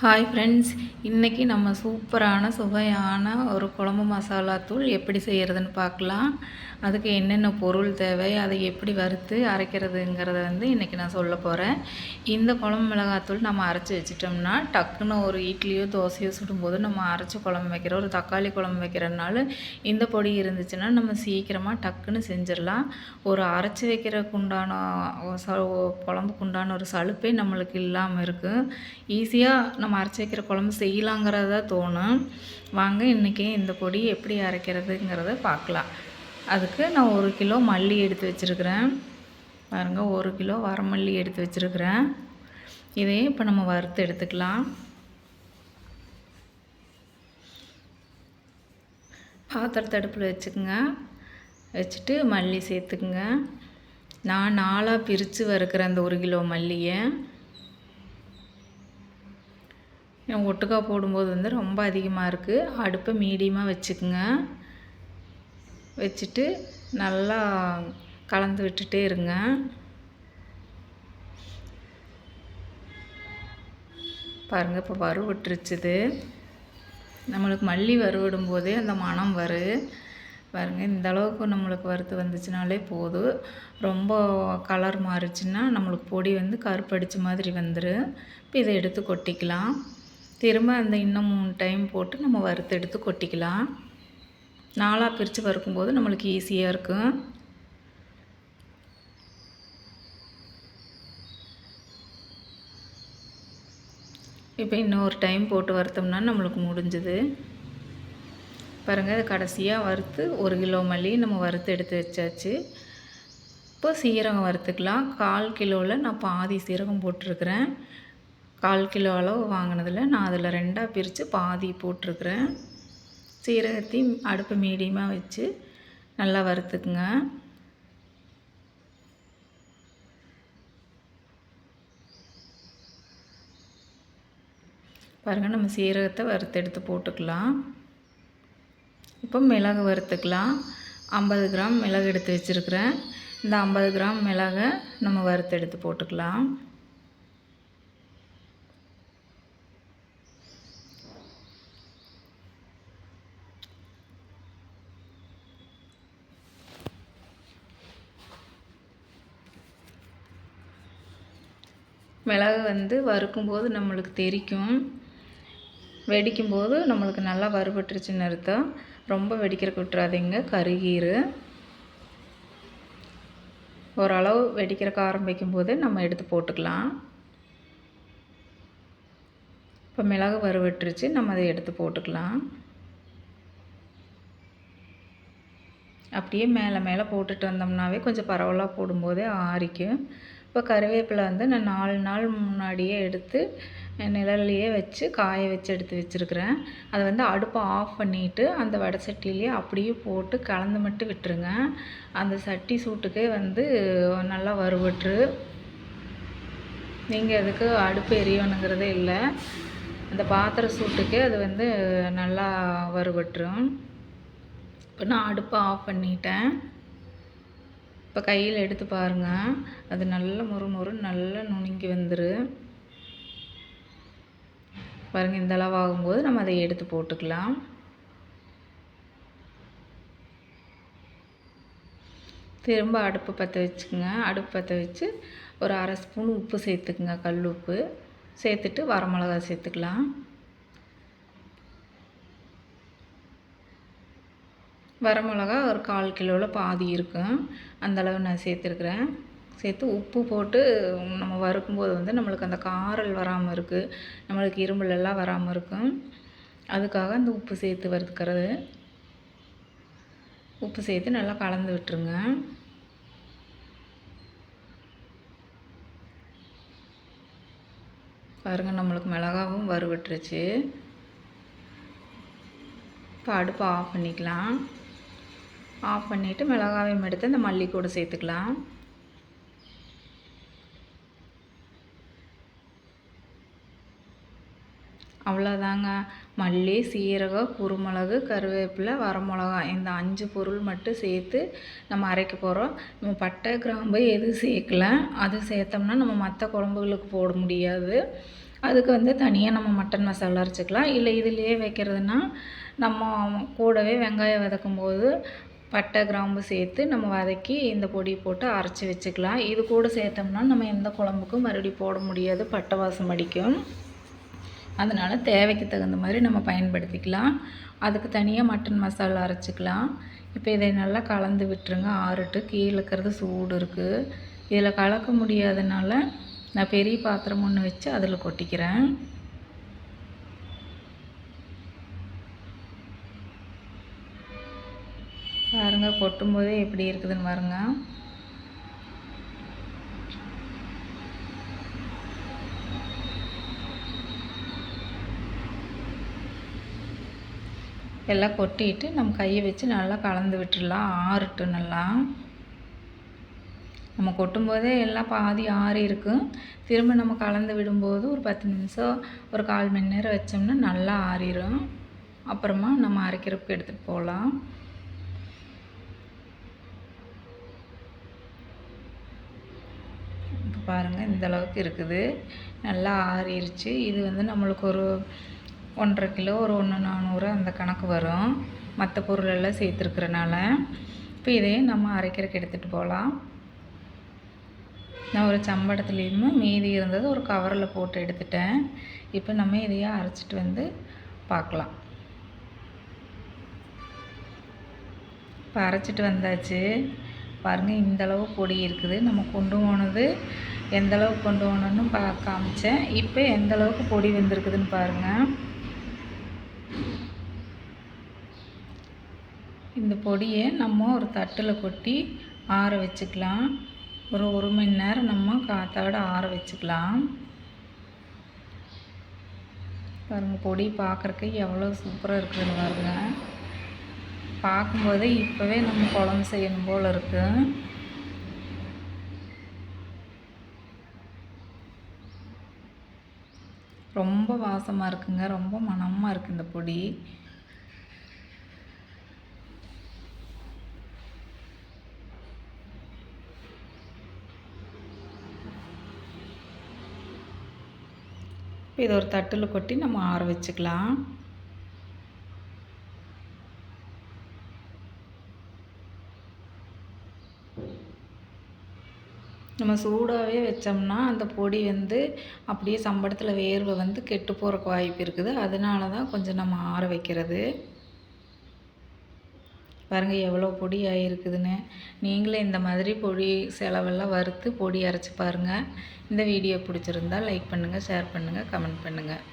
Hi friends இன்றைக்கி நம்ம சூப்பரான சுவையான ஒரு குழம்பு மசாலா தூள் எப்படி செய்கிறதுன்னு பார்க்கலாம். அதுக்கு என்னென்ன பொருள் தேவை அதை எப்படி வறுத்து அரைக்கிறதுங்கிறத வந்து இன்றைக்கி நான் சொல்ல போகிறேன் இந்த குழம்பு மிளகாத்தூள் நம்ம அரைச்சி வச்சிட்டோம்னா டக்குன்னு ஒரு இட்லியோ தோசையோ சுடும்போது நம்ம அரைச்சி குழம்பு வைக்கிறோம். ஒரு தக்காளி குழம்பு வைக்கிறனால இந்த பொடி இருந்துச்சுன்னா நம்ம சீக்கிரமாக டக்குன்னு செஞ்சிடலாம். ஒரு அரைச்சி வைக்கிறதுக்கு உண்டான ச குழம்புக்கு உண்டான ஒரு சலுப்பே நம்மளுக்கு இல்லாமல் இருக்குது ஈஸியாக நம்ம அரைச்சி வைக்கிற குழம்பு செய்யலாங்கிறத தோணும். வாங்க இன்றைக்கி இந்த பொடி எப்படி அரைக்கிறதுங்கிறத பார்க்கலாம். அதுக்கு நான் ஒரு கிலோ மல்லி எடுத்து வச்சுருக்கிறேன். பாருங்கள் ஒரு கிலோ வரமல்லி எடுத்து வச்சுருக்கிறேன். இதையும் இப்போ நம்ம வறுத்து எடுத்துக்கலாம். பாத்திரத்தை அடுப்பில் வச்சுக்கோங்க. வச்சுட்டு மல்லி சேர்த்துக்குங்க. நான் நாலாக பிரித்து வறுக்கிறேன் அந்த ஒரு கிலோ மல்லியை ஒட்டுக்கா போடும்போது வந்து ரொம்ப அதிகமாக இருக்குது அடுப்பை மீடியமாக வச்சுக்குங்க. வச்சுட்டு நல்லா கலந்து விட்டுட்டே இருங்க. பாருங்கள் இப்போ வறுவிட்டுருச்சுது நம்மளுக்கு மல்லி வறுவிடும் போதே அந்த மனம் வரும் பாருங்கள் இந்த அளவுக்கு நம்மளுக்கு வறுத்து வந்துச்சுனாலே போதும் ரொம்ப கலர் மாறிச்சுன்னா நம்மளுக்கு பொடி வந்து கருப்படிச்ச மாதிரி வந்துடும் இப்போ இதை எடுத்து கொட்டிக்கலாம். திரும்ப அந்த இன்னும் மூணு டைம் போட்டு நம்ம வறுத்தெடுத்து கொட்டிக்கலாம். நாலாக பிரித்து வறுக்கும்போது நம்மளுக்கு ஈஸியாக இருக்கும் இப்போ இன்னொரு டைம் போட்டு வறுத்தோம்னா நம்மளுக்கு முடிஞ்சுது. பாருங்கள் கடைசியாக வறுத்து ஒரு கிலோ மல்லி நம்ம வறுத்து எடுத்து வச்சாச்சு. இப்போ சீரகம் வறுத்துக்கலாம். கால் கிலோவில் நான் பாதி சீரகம் போட்டிருக்கிறேன். கால் கிலோ அளவு வாங்கினதில் நான் அதில் ரெண்டாக பிரித்து பாதி போட்டிருக்கிறேன். சீரகத்தையும் அடுப்பு மீடியமாக வச்சு நல்லா வறுத்துக்குங்க. பாருங்கள் நம்ம சீரகத்தை வறுத்து எடுத்து போட்டுக்கலாம். இப்போ மிளகு வறுத்துக்கலாம். ஐம்பது கிராம் மிளகு எடுத்து வச்சுருக்கிறேன். இந்த ஐம்பது கிராம் மிளகை நம்ம வறுத்து எடுத்து போட்டுக்கலாம். மிளகு வந்து வறுக்கும்போது நம்மளுக்கு தெரிக்கும். வெடிக்கும்போது நம்மளுக்கு நல்லா வறுபட்டுருச்சுன்னு அர்த்தம். ரொம்ப வெடிக்கிறக்கு விட்டுறாதீங்க கருகீர் ஓரளவு வெடிக்கிறக்க ஆரம்பிக்கும் போது நம்ம எடுத்து போட்டுக்கலாம். இப்போ மிளகு வறுவிட்டுருச்சு நம்ம அதை எடுத்து போட்டுக்கலாம். அப்படியே மேலே மேலே போட்டுட்டு வந்தோம்னாவே கொஞ்சம் பரவலாக போடும்போதே ஆறிக்கும். இப்போ கருவேப்பிலை வந்து நான் நாலு நாள் முன்னாடியே எடுத்து நிழல்லையே வச்சு காய வச்சு எடுத்து வச்சுருக்கிறேன். அதை வந்து அடுப்பை ஆஃப் பண்ணிவிட்டு அந்த வடை சட்டிலேயே அப்படியே போட்டு கலந்து மட்டும் விட்டுருங்க. அந்த சட்டி சூட்டுக்கே வந்து நல்லா வறுபட்டுரு. நீங்கள் அதுக்கு அடுப்பு எரியணுங்கிறதே இல்லை. அந்த பாத்திர சூட்டுக்கே அது வந்து நல்லா வறுபட்டுரும். இப்போ நான் அடுப்பை ஆஃப் பண்ணிட்டேன். இப்போ கையில் எடுத்து பாருங்கள் அது நல்ல மொறு மொறு நல்லா நுணுங்கி வந்துரு. பாருங்கள் இந்த அளவு ஆகும்போது நம்ம அதை எடுத்து போட்டுக்கலாம். திரும்ப அடுப்பு பற்ற வச்சுக்கோங்க. அடுப்பு பற்ற வச்சு ஒரு அரை ஸ்பூன் உப்பு சேர்த்துக்குங்க கல் உப்பு. சேர்த்துட்டு வரமிளகா சேர்த்துக்கலாம். வரமிளகா ஒரு கால் கிலோவில் பாதி இருக்கும் அந்தளவு நான் சேர்த்துருக்குறேன். சேர்த்து உப்பு போட்டு நம்ம வறுக்கும்போது வந்து நம்மளுக்கு அந்த காரல் வராமல் இருக்குது நம்மளுக்கு இரும்பலெல்லாம் வராமல் இருக்கும் அதுக்காக அந்த உப்பு சேர்த்து வறுத்துக்கிறது. உப்பு சேர்த்து நல்லா கலந்து விட்டுருங்க. பாருங்கள் நம்மளுக்கு மிளகாவும் வறுவிட்டுருச்சு இப்போ அடுப்பை ஆஃப் பண்ணிக்கலாம். ஆஃப் பண்ணிவிட்டு மிளகாவையும் எடுத்து இந்த மல்லி கூட சேர்த்துக்கலாம். அவ்வளோதாங்க. மல்லி சீரகம் குருமிளகு கருவேப்பிலை வரமிளகா இந்த அஞ்சு பொருள் மட்டும் சேர்த்து நம்ம அரைக்க போகிறோம் நம்ம பட்டை கிராம்பு எதுவும் சேர்க்கல அது சேர்த்தோம்னா நம்ம மற்ற குழம்புகளுக்கு போட முடியாது. அதுக்கு வந்து தனியாக நம்ம மட்டன் மசாலா அரைச்சிக்கலாம். இல்லை இதுலேயே வைக்கிறதுனா நம்ம கூடவே வெங்காயம் வதக்கும் போது பட்டை கிராம்பு சேர்த்து நம்ம வதக்கி இந்த பொடி போட்டு அரைச்சி வச்சுக்கலாம். இது கூட சேர்த்தோம்னா நம்ம எந்த குழம்புக்கும் மறுபடியும் போட முடியாது. பட்டை வாசம் அடிக்கும். அதனால் தேவைக்கு தகுந்த மாதிரி நம்ம பயன்படுத்திக்கலாம். அதுக்கு தனியாக மட்டன் மசாலா அரைச்சிக்கலாம். இப்போ இதை நல்லா கலந்து விட்டுருங்க. ஆறுட்டு கீழே இருக்கிறது சூடு இருக்குது இதில் கலக்க முடியாதனால நான் பெரிய பாத்திரம் ஒன்று வச்சு அதில் கொட்டிக்கிறேன். பாருங்கள் கொட்டும்போதே எப்படி இருக்குதுன்னு பாருங்க. எல்லாம் கொட்டிட்டு நம்ம கையை வச்சு நல்லா கலந்து விட்டுடலாம் ஆறுட்டு நல்லா. நம்ம கொட்டும்போதே எல்லாம் பாதி ஆறி இருக்கும் திரும்ப நம்ம கலந்து விடும்போது ஒரு பத்து நிமிஷம் ஒரு கால் மணி நேரம் வச்சோம்னா நல்லா ஆறிடும் அப்புறமா நம்ம அரைக்கிறதுக்கு எடுத்துகிட்டு போகலாம் இப்போ பாருங்கள் இந்த அளவுக்கு இருக்குது. நல்லா ஆறிடுச்சு இது வந்து நம்மளுக்கு ஒரு ஒன்றரை கிலோ ஒரு ஒன்று நானூறு அந்த கணக்கு வரும். மற்ற பொருளெல்லாம் சேர்த்துருக்கிறனால. இப்போ இதையும் நம்ம அரைக்கிறதுக்கு எடுத்துகிட்டு போகலாம். நான் ஒரு சம்படத்துலேயுமே மீதி இருந்தது ஒரு கவரில் போட்டு எடுத்துட்டேன். இப்போ நம்ம இதையே அரைச்சிட்டு வந்து பார்க்கலாம். இப்போ அரைச்சிட்டு வந்தாச்சு. பாருங்கள் இந்தளவு பொடி இருக்குது. நம்ம கொண்டு போனது எந்தளவுக்கு கொண்டு வரணும்னு பா காமிச்சேன். இப்போ எந்தளவுக்கு பொடி வெந்திருக்குதுன்னு பாருங்கள் இந்த பொடியை நம்ம ஒரு தட்டில் கொட்டி ஆற வச்சுக்கலாம். ஒரு ஒரு மணி நேரம் நம்ம காத்தாட ஆற வச்சுக்கலாம். பாருங்கள் பொடி பார்க்குறக்கு எவ்வளோ சூப்பராக இருக்குதுன்னு பாருங்கள் பார்க்கும்போதே இப்போவே நம்ம குழம்பு செய்யணும் போல் இருக்குது ரொம்ப வாசமாக இருக்குங்க. ரொம்ப மனமாக இருக்குது இந்த பொடி. இதை ஒரு தட்டில் கொட்டி நம்ம ஆற வச்சுக்கலாம். நம்ம சூடாகவே வச்சோம்னா அந்த பொடி வந்து அப்படியே சம்படத்தில் வேர்வை வந்து கெட்டு போகிறக்கு வாய்ப்பு இருக்குது. அதனால தான் கொஞ்சம் நம்ம ஆற வைக்கிறது. பாருங்கள் எவ்வளோ பொடி ஆகிருக்குதுன்னு நீங்களே இந்த மாதிரி பொடி செலவெல்லாம் வறுத்து பொடி அரைச்சி பாருங்கள் இந்த வீடியோ பிடிச்சிருந்தால் லைக் பண்ணுங்கள் ஷேர் பண்ணுங்கள் கமெண்ட் பண்ணுங்கள்